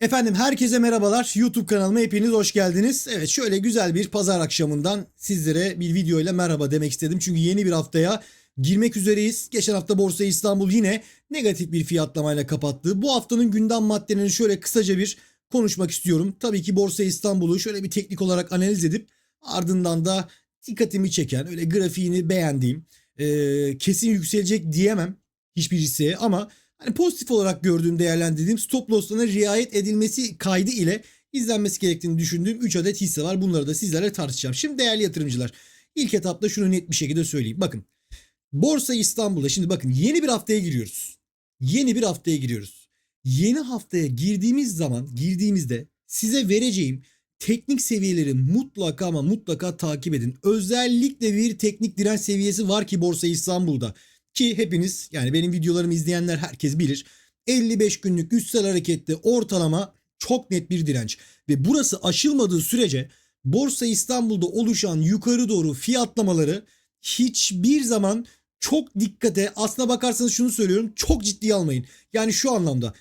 Efendim herkese merhabalar. YouTube kanalıma hepiniz hoş geldiniz. Evet şöyle güzel bir pazar akşamından sizlere bir video ile merhaba demek istedim. Çünkü yeni bir haftaya girmek üzereyiz. Geçen hafta Borsa İstanbul yine negatif bir fiyatlamayla kapattı. Bu haftanın gündem maddelerini şöyle kısaca bir konuşmak istiyorum. Tabii ki Borsa İstanbul'u şöyle bir teknik olarak analiz edip ardından da dikkatimi çeken öyle grafiğini beğendiğim e, kesin yükselecek diyemem hiçbir hisseye ama hani pozitif olarak gördüğüm değerlendirdiğim stop loss'larına riayet edilmesi kaydı ile izlenmesi gerektiğini düşündüğüm 3 adet hisse var. Bunları da sizlerle tartışacağım. Şimdi değerli yatırımcılar ilk etapta şunu net bir şekilde söyleyeyim. Bakın Borsa İstanbul'da şimdi bakın yeni bir haftaya giriyoruz. Yeni bir haftaya giriyoruz. Yeni haftaya girdiğimiz zaman girdiğimizde size vereceğim teknik seviyeleri mutlaka ama mutlaka takip edin. Özellikle bir teknik direnç seviyesi var ki Borsa İstanbul'da. Ki hepiniz yani benim videolarımı izleyenler herkes bilir. 55 günlük üstsel harekette ortalama çok net bir direnç. Ve burası aşılmadığı sürece Borsa İstanbul'da oluşan yukarı doğru fiyatlamaları hiçbir zaman çok dikkate aslına bakarsanız şunu söylüyorum çok ciddiye almayın. Yani şu anlamda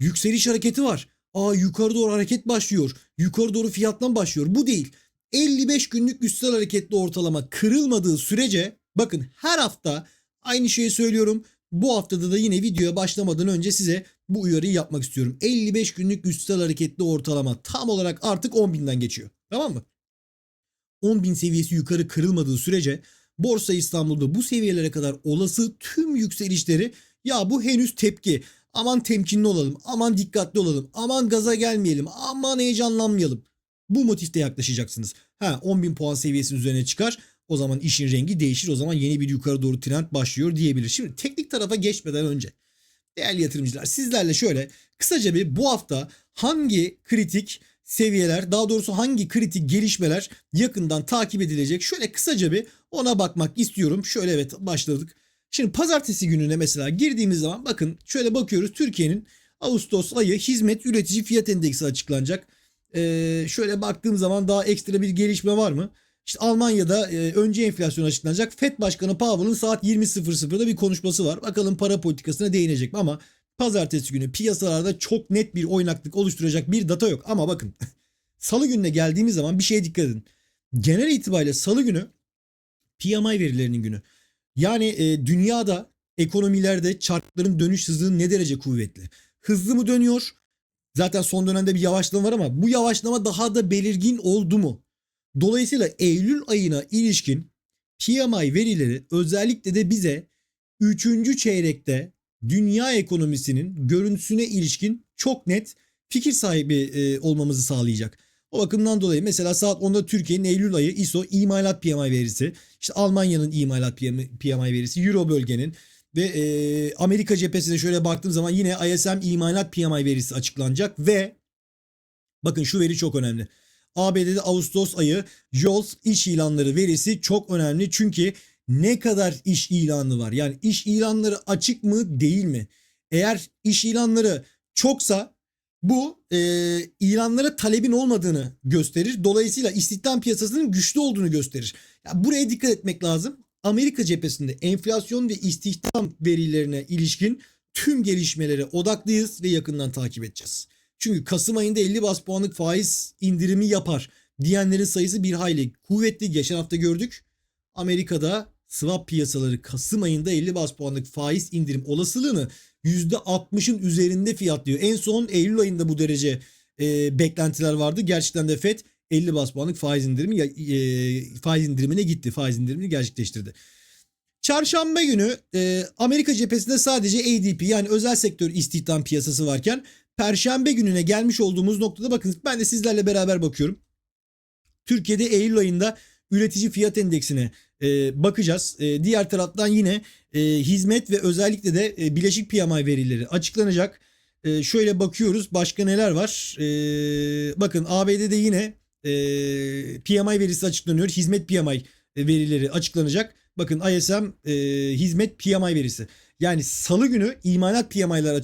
yükseliş hareketi var. Aa yukarı doğru hareket başlıyor. Yukarı doğru fiyattan başlıyor. Bu değil. 55 günlük üstsel hareketli ortalama kırılmadığı sürece bakın her hafta aynı şeyi söylüyorum. Bu haftada da yine videoya başlamadan önce size bu uyarıyı yapmak istiyorum. 55 günlük üstsel hareketli ortalama tam olarak artık 10.000'den geçiyor. Tamam mı? 10.000 seviyesi yukarı kırılmadığı sürece Borsa İstanbul'da bu seviyelere kadar olası tüm yükselişleri ya bu henüz tepki. Aman temkinli olalım, aman dikkatli olalım, aman gaza gelmeyelim, aman heyecanlanmayalım. Bu motifte yaklaşacaksınız. Ha 10.000 puan seviyesinin üzerine çıkar. O zaman işin rengi değişir. O zaman yeni bir yukarı doğru trend başlıyor diyebilir. Şimdi teknik tarafa geçmeden önce değerli yatırımcılar sizlerle şöyle kısaca bir bu hafta hangi kritik seviyeler daha doğrusu hangi kritik gelişmeler yakından takip edilecek şöyle kısaca bir ona bakmak istiyorum. Şöyle evet başladık. Şimdi pazartesi gününe mesela girdiğimiz zaman bakın şöyle bakıyoruz Türkiye'nin Ağustos ayı hizmet üretici fiyat endeksi açıklanacak. Ee, şöyle baktığım zaman daha ekstra bir gelişme var mı? İşte Almanya'da e, önce enflasyon açıklanacak. FED Başkanı Powell'ın saat 20.00'da bir konuşması var. Bakalım para politikasına değinecek mi ama pazartesi günü piyasalarda çok net bir oynaklık oluşturacak bir data yok. Ama bakın salı gününe geldiğimiz zaman bir şeye dikkat edin. Genel itibariyle salı günü PMI verilerinin günü. Yani e, dünyada ekonomilerde çarkların dönüş hızı ne derece kuvvetli? Hızlı mı dönüyor? Zaten son dönemde bir yavaşlama var ama bu yavaşlama daha da belirgin oldu mu? Dolayısıyla Eylül ayına ilişkin PMI verileri özellikle de bize 3. çeyrekte dünya ekonomisinin görüntüsüne ilişkin çok net fikir sahibi e, olmamızı sağlayacak. O bakımdan dolayı mesela saat 10'da Türkiye'nin Eylül ayı ISO imalat PMI verisi, işte Almanya'nın imalat PMI verisi, Euro bölgenin ve e, Amerika cephesine şöyle baktığım zaman yine ISM imalat PMI verisi açıklanacak ve bakın şu veri çok önemli. ABD'de Ağustos ayı JOLTS iş ilanları verisi çok önemli çünkü ne kadar iş ilanı var? Yani iş ilanları açık mı değil mi? Eğer iş ilanları çoksa bu e, ilanlara talebin olmadığını gösterir. Dolayısıyla istihdam piyasasının güçlü olduğunu gösterir. Yani buraya dikkat etmek lazım. Amerika cephesinde enflasyon ve istihdam verilerine ilişkin tüm gelişmelere odaklıyız ve yakından takip edeceğiz. Çünkü Kasım ayında 50 bas puanlık faiz indirimi yapar diyenlerin sayısı bir hayli kuvvetli. Geçen hafta gördük. Amerika'da swap piyasaları Kasım ayında 50 bas puanlık faiz indirim olasılığını %60'ın üzerinde fiyatlıyor. En son Eylül ayında bu derece e, beklentiler vardı. Gerçekten de FED 50 bas puanlık faiz indirimi e, faiz indirimine gitti. Faiz indirimini gerçekleştirdi. Çarşamba günü e, Amerika cephesinde sadece ADP yani özel sektör istihdam piyasası varken Perşembe gününe gelmiş olduğumuz noktada bakın ben de sizlerle beraber bakıyorum. Türkiye'de Eylül ayında üretici fiyat endeksine e, bakacağız. E, diğer taraftan yine e, hizmet ve özellikle de e, bileşik PMI verileri açıklanacak. E, şöyle bakıyoruz başka neler var. E, bakın ABD'de yine e, PMI verisi açıklanıyor. Hizmet PMI verileri açıklanacak. Bakın ISM e, hizmet PMI verisi. Yani salı günü imalat PMI'ler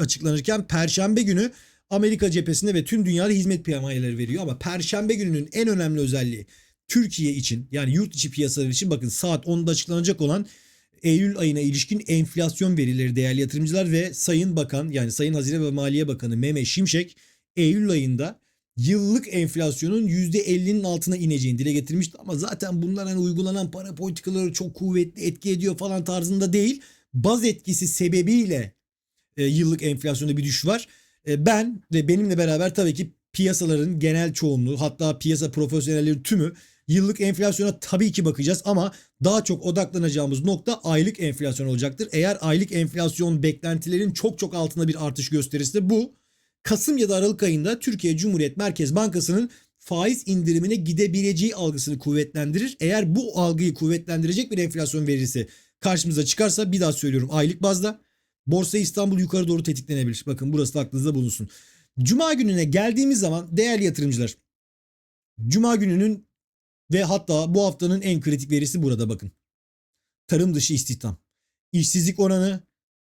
açıklanırken perşembe günü Amerika cephesinde ve tüm dünyada hizmet PMI'leri veriyor ama perşembe gününün en önemli özelliği Türkiye için yani yurt içi piyasalar için bakın saat 10'da açıklanacak olan Eylül ayına ilişkin enflasyon verileri değerli yatırımcılar ve Sayın Bakan yani Sayın Hazine ve Maliye Bakanı Mehmet Şimşek Eylül ayında yıllık enflasyonun %50'nin altına ineceğini dile getirmişti ama zaten bunlar hani uygulanan para politikaları çok kuvvetli etki ediyor falan tarzında değil. Baz etkisi sebebiyle e, yıllık enflasyonda bir düşüş var. E, ben ve benimle beraber tabii ki piyasaların genel çoğunluğu hatta piyasa profesyonelleri tümü yıllık enflasyona tabii ki bakacağız ama daha çok odaklanacağımız nokta aylık enflasyon olacaktır. Eğer aylık enflasyon beklentilerin çok çok altında bir artış gösterirse bu Kasım ya da Aralık ayında Türkiye Cumhuriyet Merkez Bankası'nın faiz indirimine gidebileceği algısını kuvvetlendirir. Eğer bu algıyı kuvvetlendirecek bir enflasyon verisi karşımıza çıkarsa bir daha söylüyorum aylık bazda Borsa İstanbul yukarı doğru tetiklenebilir. Bakın burası da aklınızda bulunsun. Cuma gününe geldiğimiz zaman değerli yatırımcılar Cuma gününün ve hatta bu haftanın en kritik verisi burada bakın. Tarım dışı istihdam. İşsizlik oranı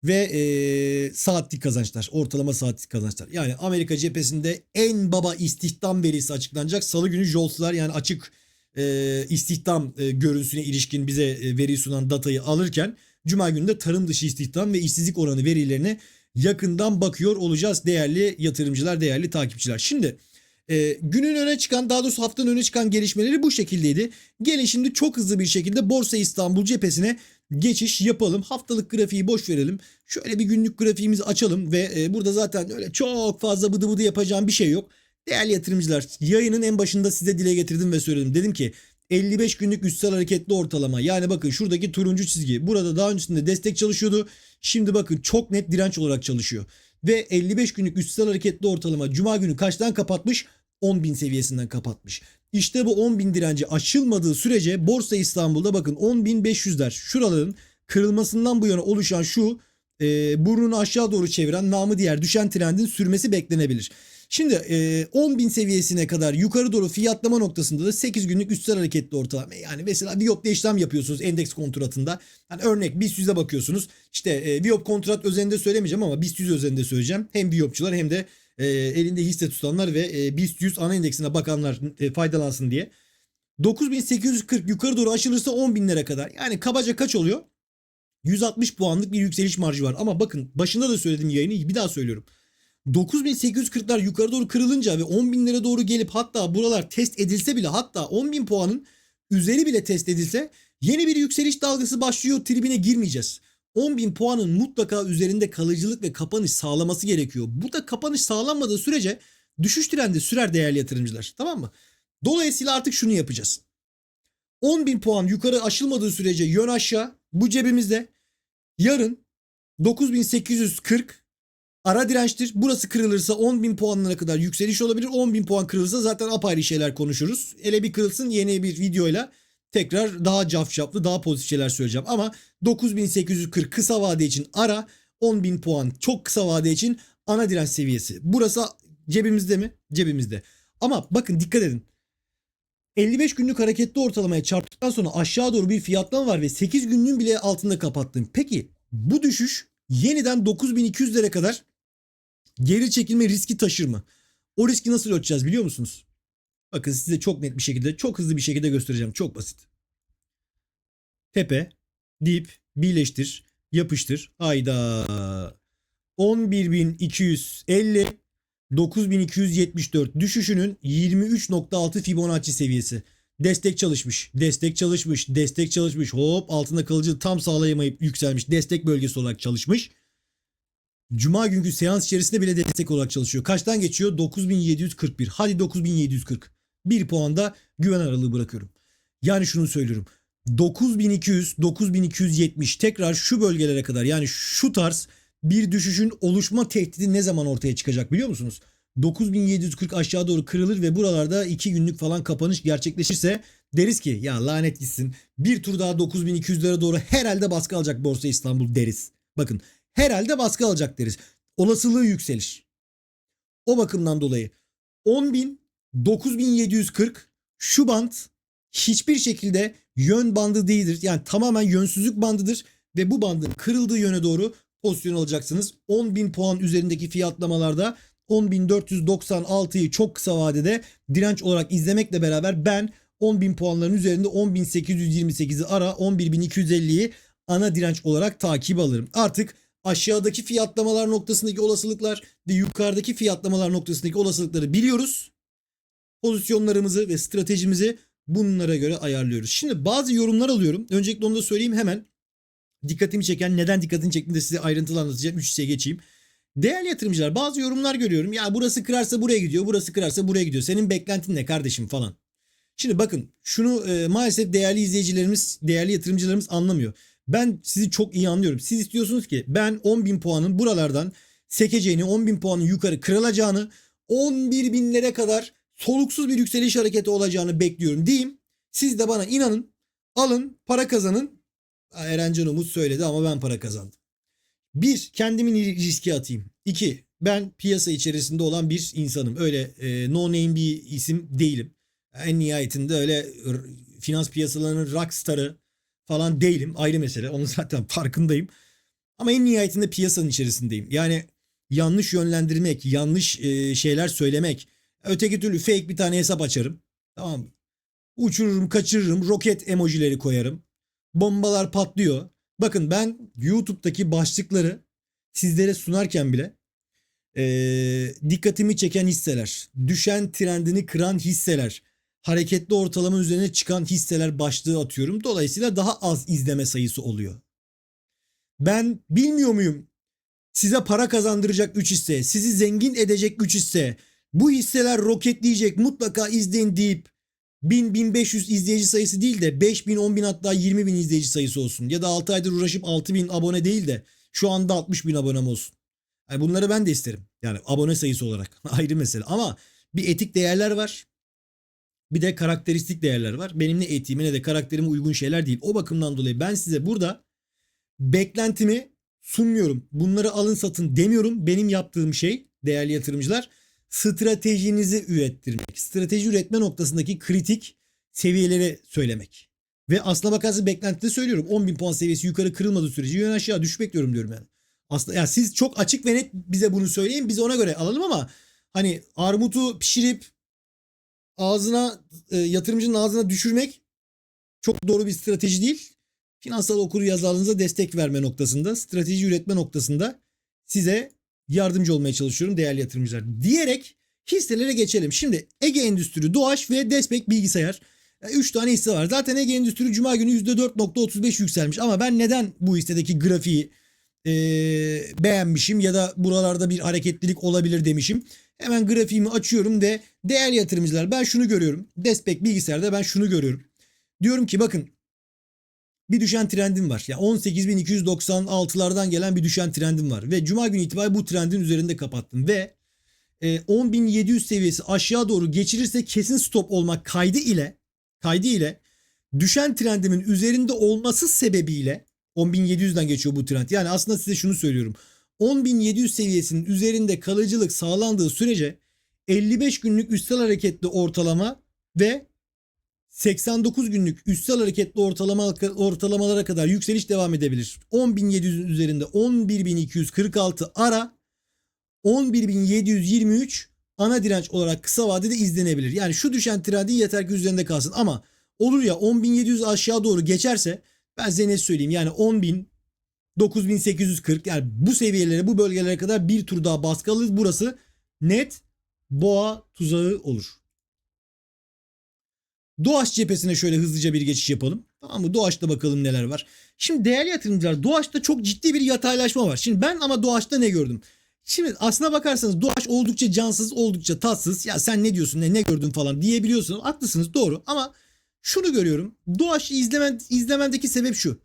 ve e, saatlik kazançlar. Ortalama saatlik kazançlar. Yani Amerika cephesinde en baba istihdam verisi açıklanacak. Salı günü JOLTS'lar yani açık e, istihdam e, görüntüsüne ilişkin bize e, veri sunan datayı alırken Cuma günü de tarım dışı istihdam ve işsizlik oranı verilerine yakından bakıyor olacağız değerli yatırımcılar, değerli takipçiler. Şimdi e, günün öne çıkan daha doğrusu haftanın öne çıkan gelişmeleri bu şekildeydi. Gelin şimdi çok hızlı bir şekilde Borsa İstanbul cephesine geçiş yapalım. Haftalık grafiği boş verelim. Şöyle bir günlük grafiğimizi açalım ve e, burada zaten öyle çok fazla bıdı bıdı yapacağım bir şey yok. Değerli yatırımcılar yayının en başında size dile getirdim ve söyledim. Dedim ki 55 günlük üstsel hareketli ortalama yani bakın şuradaki turuncu çizgi burada daha öncesinde destek çalışıyordu. Şimdi bakın çok net direnç olarak çalışıyor. Ve 55 günlük üstsel hareketli ortalama cuma günü kaçtan kapatmış? 10.000 seviyesinden kapatmış. İşte bu 10.000 direnci aşılmadığı sürece Borsa İstanbul'da bakın 10.500'ler şuraların kırılmasından bu yana oluşan şu e, burnunu aşağı doğru çeviren namı diğer düşen trendin sürmesi beklenebilir. Şimdi e, 10.000 seviyesine kadar yukarı doğru fiyatlama noktasında da 8 günlük üstsel hareketli ortalama. Yani mesela Viyop'ta işlem yapıyorsunuz endeks kontratında. Yani örnek BIST 100'e bakıyorsunuz. İşte e, Viyop kontrat özelinde söylemeyeceğim ama BIST 100 özelinde söyleyeceğim. Hem Viyopçular hem de e, elinde hisse tutanlar ve e, BIST 100 ana endeksine bakanlar e, faydalansın diye. 9840 yukarı doğru aşılırsa 10.000'lere kadar. Yani kabaca kaç oluyor? 160 puanlık bir yükseliş marjı var. Ama bakın başında da söyledim yayını bir daha söylüyorum. 9840'lar yukarı doğru kırılınca ve 10.000'lere doğru gelip hatta buralar test edilse bile hatta 10.000 puanın üzeri bile test edilse yeni bir yükseliş dalgası başlıyor tribine girmeyeceğiz. 10.000 puanın mutlaka üzerinde kalıcılık ve kapanış sağlaması gerekiyor. Burada kapanış sağlanmadığı sürece düşüş trendi sürer değerli yatırımcılar. Tamam mı? Dolayısıyla artık şunu yapacağız. 10.000 puan yukarı aşılmadığı sürece yön aşağı bu cebimizde. Yarın 9840 ara dirençtir. Burası kırılırsa 10.000 puanlara kadar yükseliş olabilir. 10.000 puan kırılırsa zaten apayrı şeyler konuşuruz. Ele bir kırılsın yeni bir videoyla tekrar daha cafcaflı daha pozitif şeyler söyleyeceğim. Ama 9840 kısa vade için ara 10.000 puan çok kısa vade için ana direnç seviyesi. Burası cebimizde mi? Cebimizde. Ama bakın dikkat edin. 55 günlük hareketli ortalamaya çarptıktan sonra aşağı doğru bir fiyatlama var ve 8 günlüğün bile altında kapattım. Peki bu düşüş yeniden 9200'lere kadar geri çekilme riski taşır mı? O riski nasıl ölçeceğiz biliyor musunuz? Bakın size çok net bir şekilde, çok hızlı bir şekilde göstereceğim. Çok basit. Tepe, dip, birleştir, yapıştır. Hayda. 11.250 9274 düşüşünün 23.6 Fibonacci seviyesi. Destek çalışmış, destek çalışmış, destek çalışmış. Hop altında kalıcı tam sağlayamayıp yükselmiş. Destek bölgesi olarak çalışmış. Cuma günkü seans içerisinde bile destek olarak çalışıyor. Kaçtan geçiyor? 9741. Hadi 9740. 1 puanda güven aralığı bırakıyorum. Yani şunu söylüyorum. 9200, 9270 tekrar şu bölgelere kadar yani şu tarz bir düşüşün oluşma tehdidi ne zaman ortaya çıkacak biliyor musunuz? 9740 aşağı doğru kırılır ve buralarda 2 günlük falan kapanış gerçekleşirse deriz ki ya lanet gitsin bir tur daha 9200'lere doğru herhalde baskı alacak Borsa İstanbul deriz. Bakın herhalde baskı alacak deriz. Olasılığı yükseliş. O bakımdan dolayı 10.000 9740 şu band hiçbir şekilde yön bandı değildir. Yani tamamen yönsüzlük bandıdır ve bu bandın kırıldığı yöne doğru pozisyon alacaksınız. 10.000 puan üzerindeki fiyatlamalarda 10.496'yı çok kısa vadede direnç olarak izlemekle beraber ben 10.000 puanların üzerinde 10.828'i ara 11.250'yi ana direnç olarak takip alırım. Artık aşağıdaki fiyatlamalar noktasındaki olasılıklar ve yukarıdaki fiyatlamalar noktasındaki olasılıkları biliyoruz. Pozisyonlarımızı ve stratejimizi bunlara göre ayarlıyoruz. Şimdi bazı yorumlar alıyorum. Öncelikle onu da söyleyeyim hemen. Dikkatimi çeken neden dikkatini çektiğini de size ayrıntılı anlatacağım. 3 geçeyim. Değerli yatırımcılar bazı yorumlar görüyorum. Ya burası kırarsa buraya gidiyor, burası kırarsa buraya gidiyor. Senin beklentin ne kardeşim falan. Şimdi bakın şunu e, maalesef değerli izleyicilerimiz, değerli yatırımcılarımız anlamıyor. Ben sizi çok iyi anlıyorum. Siz istiyorsunuz ki ben 10.000 puanın buralardan sekeceğini, 10.000 puanın yukarı kırılacağını, 11 binlere kadar soluksuz bir yükseliş hareketi olacağını bekliyorum diyeyim. Siz de bana inanın, alın, para kazanın. Erencan Umut söyledi ama ben para kazandım. Bir, kendimi riske atayım. İki, ben piyasa içerisinde olan bir insanım. Öyle e, no name bir isim değilim. En nihayetinde öyle finans piyasalarının rockstarı falan değilim. Ayrı mesele. Onun zaten farkındayım. Ama en nihayetinde piyasanın içerisindeyim. Yani yanlış yönlendirmek, yanlış e, şeyler söylemek. Öteki türlü fake bir tane hesap açarım. Tamam? Uçururum, kaçırırım, roket emojileri koyarım. Bombalar patlıyor. Bakın ben YouTube'daki başlıkları sizlere sunarken bile eee, dikkatimi çeken hisseler, düşen trendini kıran hisseler, hareketli ortalama üzerine çıkan hisseler başlığı atıyorum. Dolayısıyla daha az izleme sayısı oluyor. Ben bilmiyor muyum? Size para kazandıracak 3 hisse, sizi zengin edecek 3 hisse, bu hisseler roketleyecek mutlaka izleyin deyip 1000-1500 izleyici sayısı değil de 5000, 10000 hatta 20000 izleyici sayısı olsun. Ya da 6 aydır uğraşıp 6000 abone değil de şu anda 60000 abonem olsun. Yani bunları ben de isterim. Yani abone sayısı olarak ayrı mesele. Ama bir etik değerler var. Bir de karakteristik değerler var. Benim ne etiğime ne de karakterime uygun şeyler değil. O bakımdan dolayı ben size burada beklentimi sunmuyorum. Bunları alın satın demiyorum. Benim yaptığım şey değerli yatırımcılar stratejinizi ürettirmek. Strateji üretme noktasındaki kritik seviyeleri söylemek. Ve aslına bakarsanız beklentide söylüyorum. 10.000 puan seviyesi yukarı kırılmadığı sürece yön aşağı düş bekliyorum diyorum yani. Aslında yani siz çok açık ve net bize bunu söyleyin. Biz ona göre alalım ama hani armutu pişirip ağzına e, yatırımcının ağzına düşürmek çok doğru bir strateji değil. Finansal okur yazarlığınıza destek verme noktasında, strateji üretme noktasında size yardımcı olmaya çalışıyorum değerli yatırımcılar. Diyerek hisselere geçelim. Şimdi Ege Endüstri, Doğaç ve Despek Bilgisayar. 3 tane hisse var. Zaten Ege Endüstri Cuma günü %4.35 yükselmiş. Ama ben neden bu hissedeki grafiği e, beğenmişim ya da buralarda bir hareketlilik olabilir demişim. Hemen grafiğimi açıyorum ve değerli yatırımcılar ben şunu görüyorum. Despek Bilgisayar'da ben şunu görüyorum. Diyorum ki bakın bir düşen trendim var. Yani 18.296'lardan gelen bir düşen trendim var. Ve cuma günü itibariyle bu trendin üzerinde kapattım. Ve e, 10.700 seviyesi aşağı doğru geçirirse kesin stop olmak kaydı ile kaydı ile düşen trendimin üzerinde olması sebebiyle 10.700'den geçiyor bu trend. Yani aslında size şunu söylüyorum. 10.700 seviyesinin üzerinde kalıcılık sağlandığı sürece 55 günlük üstel hareketli ortalama ve 89 günlük üstel hareketli ortalama ortalamalara kadar yükseliş devam edebilir. 10.700'ün üzerinde 11.246 ara 11.723 ana direnç olarak kısa vadede izlenebilir. Yani şu düşen trendin yeter ki üzerinde kalsın ama olur ya 10.700 aşağı doğru geçerse ben size ne söyleyeyim yani 10.000 9840 yani bu seviyelere bu bölgelere kadar bir tur daha baskı alırız. Burası net boğa tuzağı olur. Doğaç cephesine şöyle hızlıca bir geçiş yapalım. Tamam mı? Doğaç'ta bakalım neler var. Şimdi değerli yatırımcılar Doğaç'ta çok ciddi bir yataylaşma var. Şimdi ben ama Doğaç'ta ne gördüm? Şimdi aslına bakarsanız Doğaç oldukça cansız, oldukça tatsız. Ya sen ne diyorsun, ne, ne gördün falan diyebiliyorsunuz. Haklısınız doğru ama şunu görüyorum. Doğaç'ı izlemen, izlemendeki sebep şu.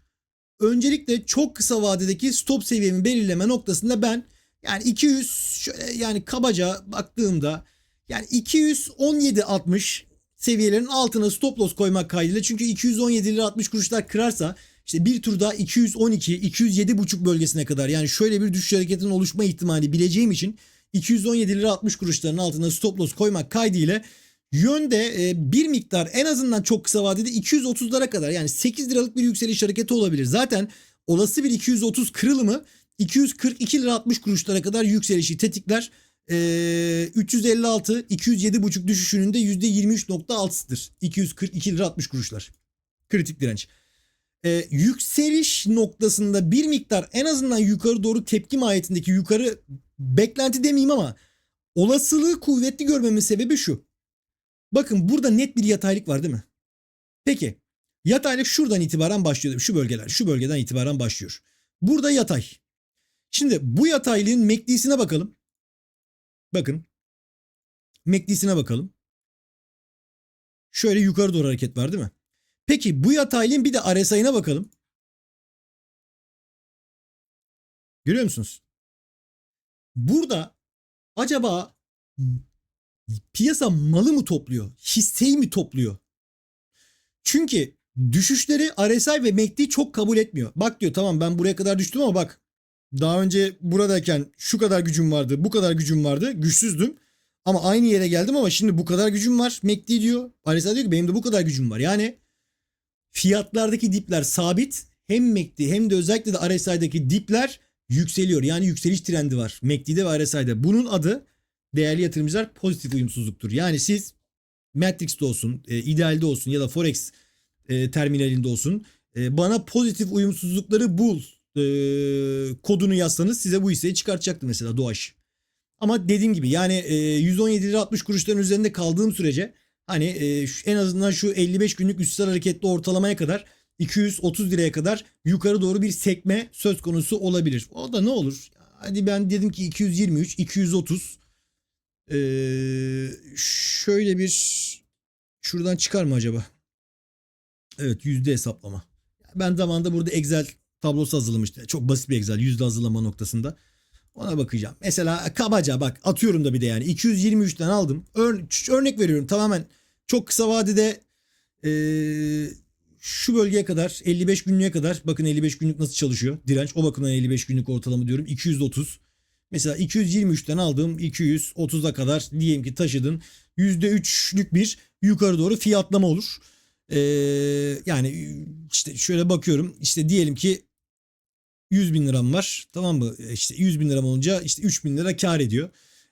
Öncelikle çok kısa vadedeki stop seviyemi belirleme noktasında ben yani 200 şöyle yani kabaca baktığımda yani 217 60 seviyelerin altına stop loss koymak kaydıyla. Çünkü 217 lira 60 kuruşlar kırarsa işte bir tur daha 212 207 buçuk bölgesine kadar yani şöyle bir düşüş hareketinin oluşma ihtimali bileceğim için 217 lira 60 kuruşların altına stop loss koymak kaydıyla yönde e, bir miktar en azından çok kısa vadede 230'lara kadar yani 8 liralık bir yükseliş hareketi olabilir. Zaten olası bir 230 kırılımı 242 lira 60 kuruşlara kadar yükselişi tetikler. E, 356 207,5 düşüşünün de %23.6'sıdır. 242 lira 60 kuruşlar. Kritik direnç. e, yükseliş noktasında bir miktar en azından yukarı doğru tepki mahiyetindeki yukarı beklenti demeyeyim ama olasılığı kuvvetli görmemin sebebi şu. Bakın burada net bir yataylık var değil mi? Peki yataylık şuradan itibaren başlıyor. Şu bölgeler şu bölgeden itibaren başlıyor. Burada yatay. Şimdi bu yataylığın MACD'sine bakalım. Bakın. MACD'sine bakalım. Şöyle yukarı doğru hareket var değil mi? Peki bu yataylığın bir de RSI'ne bakalım. Görüyor musunuz? Burada acaba piyasa malı mı topluyor? Hisseyi mi topluyor? Çünkü düşüşleri RSI ve MACD çok kabul etmiyor. Bak diyor tamam ben buraya kadar düştüm ama bak daha önce buradayken şu kadar gücüm vardı, bu kadar gücüm vardı, güçsüzdüm. Ama aynı yere geldim ama şimdi bu kadar gücüm var. MACD diyor. RSI diyor ki benim de bu kadar gücüm var. Yani fiyatlardaki dipler sabit. Hem MACD hem de özellikle de RSI'deki dipler yükseliyor. Yani yükseliş trendi var MACD'de ve RSI'de. Bunun adı değerli yatırımcılar pozitif uyumsuzluktur. Yani siz Matrix'te olsun, e, idealde olsun ya da Forex e, terminalinde olsun e, bana pozitif uyumsuzlukları bul e, kodunu yazsanız size bu hisseyi çıkartacaktı mesela Doğaç. Ama dediğim gibi yani e, 117 lira 60 kuruşların üzerinde kaldığım sürece hani e, şu- en azından şu 55 günlük üstsel hareketli ortalamaya kadar 230 liraya kadar yukarı doğru bir sekme söz konusu olabilir. O da ne olur? Hadi ben dedim ki 223, 230. Ee, şöyle bir şuradan çıkar mı acaba? Evet yüzde hesaplama. Ben zamanında burada Excel tablosu hazırlamıştım. Çok basit bir Excel yüzde hazırlama noktasında. Ona bakacağım. Mesela kabaca bak atıyorum da bir de yani 223'ten aldım. Ör- örnek veriyorum tamamen çok kısa vadede ee, şu bölgeye kadar 55 günlüğe kadar bakın 55 günlük nasıl çalışıyor direnç o bakımdan 55 günlük ortalama diyorum 230 mesela 223'ten aldığım 230'a kadar diyelim ki taşıdın %3'lük bir yukarı doğru fiyatlama olur. Ee, yani işte şöyle bakıyorum işte diyelim ki 100 bin liram var tamam mı E işte 100 bin liram olunca işte 3 bin lira kar ediyor.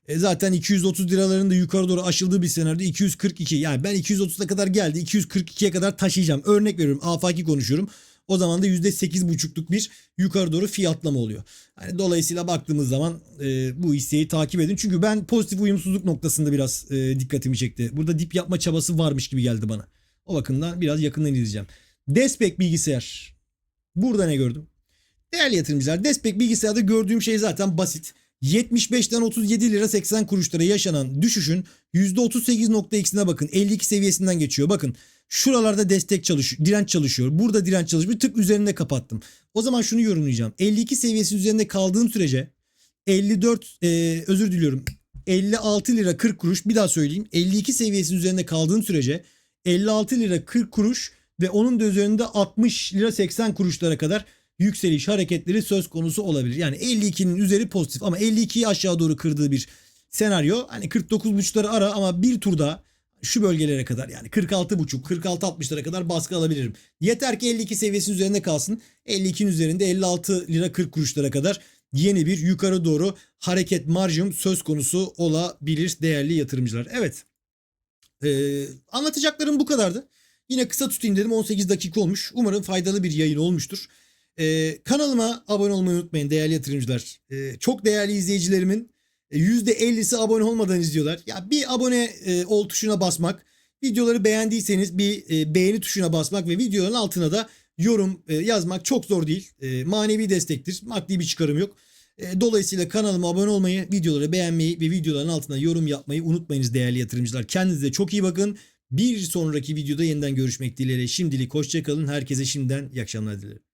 E zaten 230 liraların da yukarı doğru aşıldığı bir senaryoda 242 yani ben 230'a kadar geldi 242'ye kadar taşıyacağım. Örnek veriyorum afaki konuşuyorum. O zaman da %8,5'luk bir yukarı doğru fiyatlama oluyor. Yani dolayısıyla baktığımız zaman e, bu hisseyi takip edin. Çünkü ben pozitif uyumsuzluk noktasında biraz e, dikkatimi çekti. Burada dip yapma çabası varmış gibi geldi bana. O bakımdan biraz yakından izleyeceğim. Despek bilgisayar. Burada ne gördüm? Değerli yatırımcılar Despek bilgisayarda gördüğüm şey zaten basit. 75'ten 37 lira 80 kuruşlara yaşanan düşüşün %38.x'ine bakın. 52 seviyesinden geçiyor. Bakın şuralarda destek çalışıyor, direnç çalışıyor. Burada direnç çalışıyor. Tık üzerinde kapattım. O zaman şunu yorumlayacağım. 52 seviyesi üzerinde kaldığım sürece 54 e, özür diliyorum. 56 lira 40 kuruş bir daha söyleyeyim. 52 seviyesi üzerinde kaldığım sürece 56 lira 40 kuruş ve onun da üzerinde 60 lira 80 kuruşlara kadar yükseliş hareketleri söz konusu olabilir. Yani 52'nin üzeri pozitif ama 52'yi aşağı doğru kırdığı bir senaryo. Hani 49.5'ları ara ama bir turda şu bölgelere kadar yani 46.5 46-60'lara kadar baskı alabilirim. Yeter ki 52 seviyesi üzerinde kalsın. 52'nin üzerinde 56 lira 40 kuruşlara kadar yeni bir yukarı doğru hareket marjım söz konusu olabilir değerli yatırımcılar. Evet. Ee, anlatacaklarım bu kadardı. Yine kısa tutayım dedim 18 dakika olmuş. Umarım faydalı bir yayın olmuştur. Ee, kanalıma abone olmayı unutmayın değerli yatırımcılar. Ee, çok değerli izleyicilerimin %50'si abone olmadan izliyorlar. Ya bir abone e, ol tuşuna basmak, videoları beğendiyseniz bir e, beğeni tuşuna basmak ve videonun altına da yorum e, yazmak çok zor değil. E, manevi destektir. Maddi bir çıkarım yok. E, dolayısıyla kanalıma abone olmayı, videoları beğenmeyi ve videoların altına yorum yapmayı unutmayınız değerli yatırımcılar. Kendinize çok iyi bakın. Bir sonraki videoda yeniden görüşmek dileğiyle. Şimdilik hoşçakalın. Herkese şimdiden iyi akşamlar dilerim.